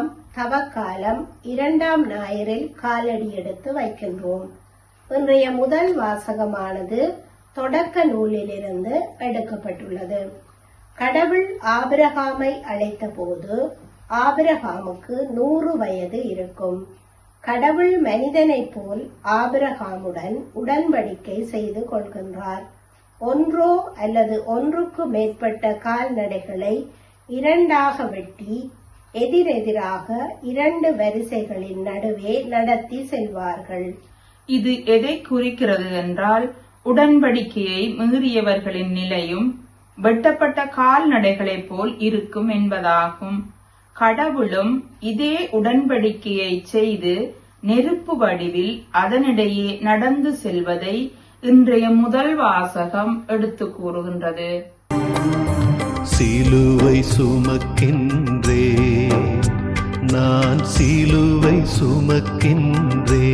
நாம் தவக்காலம் இரண்டாம் ஞாயிறில் காலடி எடுத்து வைக்கின்றோம். இன்றைய முதல் வாசகமானது தொடக்க நூலிலிருந்து எடுக்கப்பட்டுள்ளது. கடவுள் ஆபிரகாமை அழைத்த போது ஆபிரகாமுக்கு நூறு வயது இருக்கும். கடவுள் மனிதனைப் போல் ஆபிரகாமுடன் உடன்படிக்கை செய்து கொள்கின்றார். ஒன்றோ அல்லது ஒன்றுக்கு மேற்பட்ட கால்நடைகளை இரண்டாக வெட்டி எதிரெதிராக இரண்டு வரிசைகளின் நடுவே நடத்தி செல்வார்கள். இது எதை குறிக்கிறது என்றால் உடன்படிக்கையை மீறியவர்களின் நிலையும் வெட்டப்பட்ட கால்நடைகளைப் போல் இருக்கும் என்பதாகும். கடவுளும் இதே உடன்படிக்கையை செய்து நெருப்பு வடிவில் அதனிடையே நடந்து செல்வதை இன்றைய முதல் வாசகம் எடுத்து கூறுகின்றது. சிலுவை சுமக்கின்றே. நான் சிலுவை சுமக்கின்றே.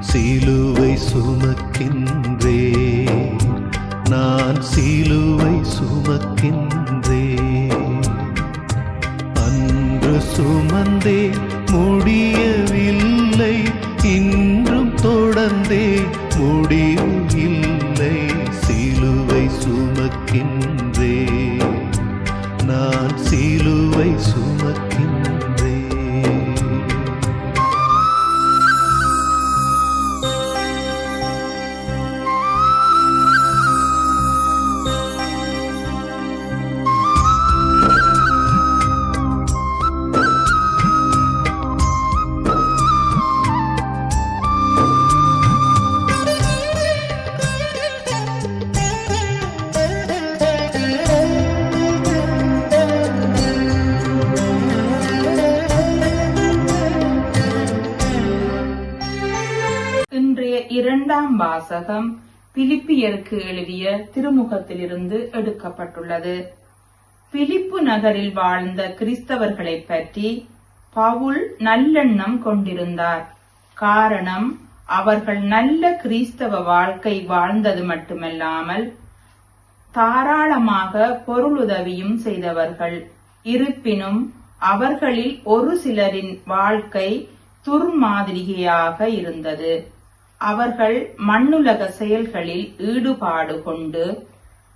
சிலுவை சுமக்கின்றே. நான் சிலுவை சுமக்கின்றே. அன்று சுமந்தே முடியவில்லை இன்றும் தொடர்ந்தே முடிவு இரண்டாம் வாசகம் பிலிப்பியருக்கு எழுதிய திருமுகத்திலிருந்து எடுக்கப்பட்டுள்ளது. பிலிப்பு நகரில் வாழ்ந்த கிறிஸ்தவர்களை பற்றி பவுல் நல்லெண்ணம் கொண்டிருந்தார். காரணம் அவர்கள் நல்ல கிறிஸ்தவ வாழ்க்கை வாழ்ந்தது மட்டுமல்லாமல் தாராளமாக பொருளுதவியும் செய்தவர்கள். இருப்பினும் அவர்களில் ஒரு சிலரின் வாழ்க்கை துர்மாதிரிகையாக இருந்தது. அவர்கள் மண்ணுலக செயல்களில் ஈடுபாடு கொண்டு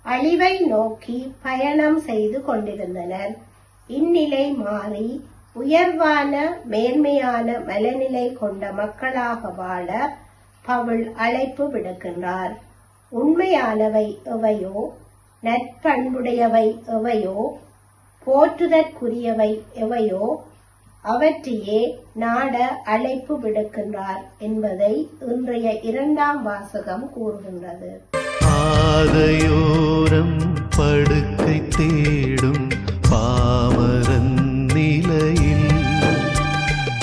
அழிவை நோக்கி பயணம் செய்து கொண்டிருந்தனர். இந்நிலை மாறி உயர்வான மேன்மையான மனநிலை கொண்ட மக்களாக வாழ பவுல் அழைப்பு விடுக்கின்றார். உண்மையானவை எவையோ நற்பண்புடையவை எவையோ போற்றுதற்குரியவை எவையோ அவற்றையே நாட அழைப்பு விடுக்கின்றார் என்பதை இன்றைய இரண்டாம் வாசகம் கூறுகின்றது. பாதையோரம் படுக்கை தேடும் பாமரன் நிலையில்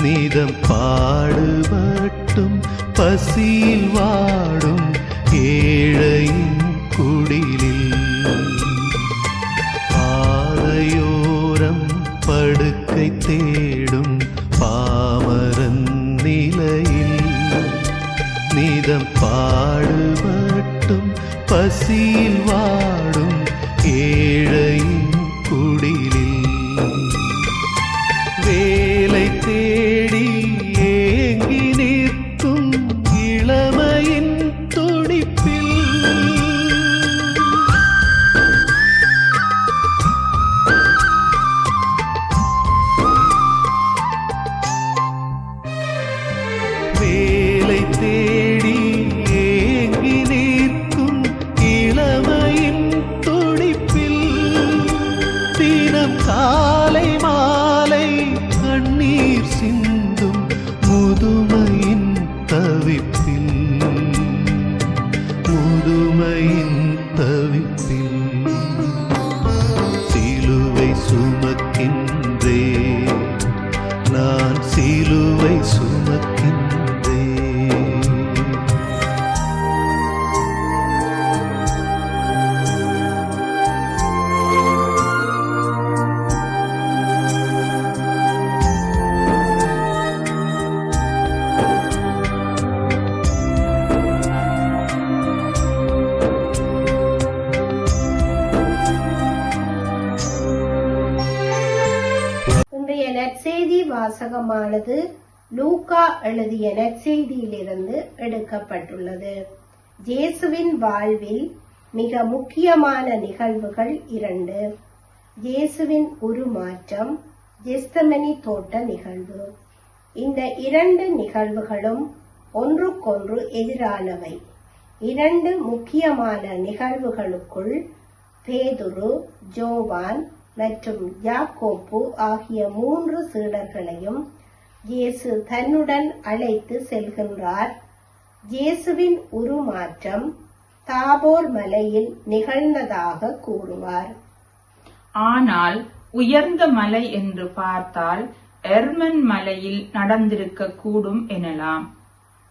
நீதம் பாடுபட்டும் பசியில் வாடும் ஏ empty வாசகமானது லூகா எழுதிய நற்செய்தியிலிருந்து எடுக்கப்பட்டுள்ளது. இயேசுவின் வாழ்வில் மிக முக்கியமான நிகழ்வுகள் இரண்டு. இயேசுவின் உருமாற்றம் ஜெஸ்தமனி தோட்ட நிகழ்வு. இந்த இரண்டு நிகழ்வுகளும் ஒன்றுக்கொன்று எதிரானவை. இரண்டு முக்கியமான நிகழ்வுகளுக்குள் பேதுரு ஜோவான் மற்றும் யாக்கோப்பு ஆகிய மூன்று சீடர்களையும் இயேசு தன்னுடன் அழைத்து செல்கின்றார். இயேசுவின் உருமாற்றம் தாபோர் மலையில் நிகழ்ந்ததாக கூறுவார். ஆனால் உயர்ந்த மலை என்று பார்த்தால் எர்மன் மலையில் நடந்திருக்க கூடும் எனலாம்.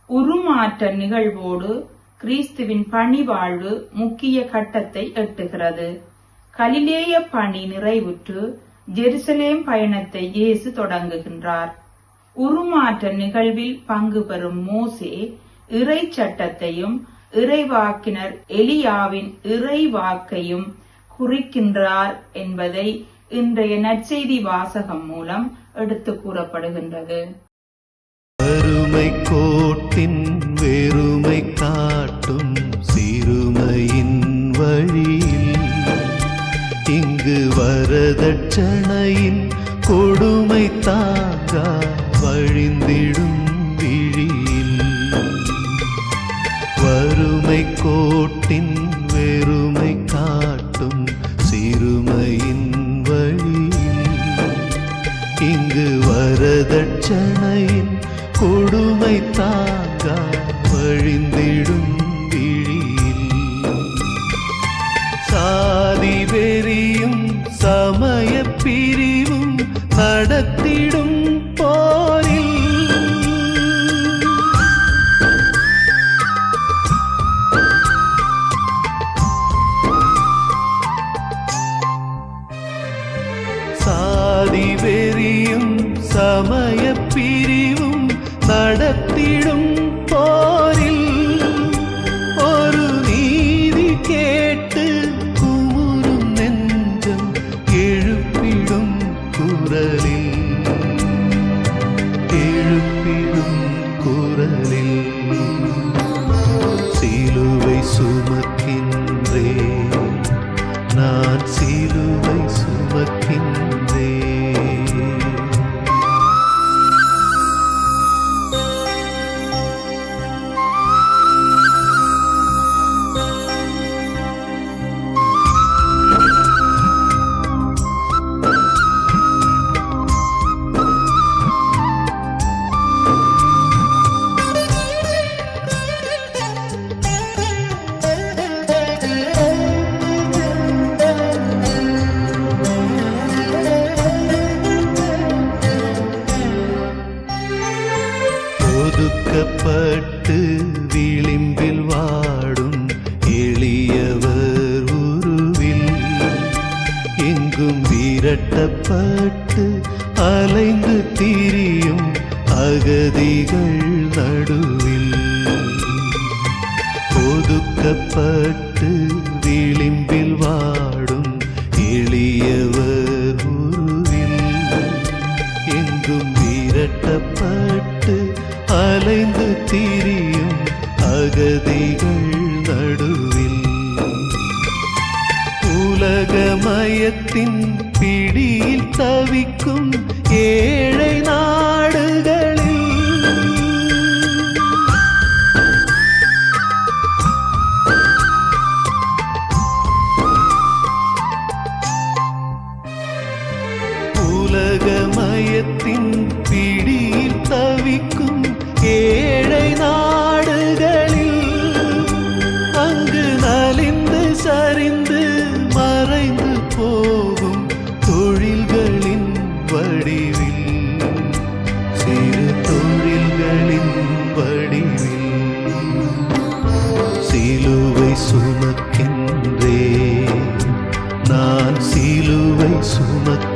உருமாற்ற நிகழ்வோடு கிறிஸ்துவின் பணிவாழ்வு முக்கிய கட்டத்தை எட்டுகிறது. கலிலேய பணி நிறைவுற்று ஜெருசலேம் பயணத்தை இயேசு தொடங்குகின்றார். உருமாற்ற நிகழ்வில் பங்கு பெறும் மோசே இறை சட்டத்தையும் இறைவாக்கினர் எலியாவின் இறைவாக்கையும் குறிக்கின்றார் என்பதை இன்றைய நற்செய்தி வாசகம் மூலம் எடுத்து கூறப்படுகின்றது. அருமை கோட்டின் வெறுமை காட்டும் சிறுமையின் வழியில் இங்கு வரதட்சணையின் கொடுமை தாங்கா வழிந்திடும் விழியில். வறுமை கோட்டின் சாதி வெறியும் சமய பிரிவும் நடத்திடும் போரில் ஒரு நீதி கேட்டு குமுறும் நெஞ்சம் எழுப்பிடும் குரலில். எழுப்பிடும் குரலில். சிலுவை சுமக்கின்றே நடுவில் ஒதுக்கப்பட்டு விளிம்பில் வாடும் எளியவர் உருவில் எங்கும் விரட்டப்பட்டு அலைந்து திரியும் அகதிகள் நடுவில். உலகமயத்தின் பிடியில் தவிக்கும் ஏழை நான் மாயத்தின் பிடியில் தவிக்கும் ஏழை நாடுகளில் அங்கு நலிந்து சரிந்து மறைந்து போகும் தொழில்களின் வடிவில். சிறு தொழில்களின் வடிவில். சிலுவை சுமக்கின்றே. நான் சிலுவை சுமக்க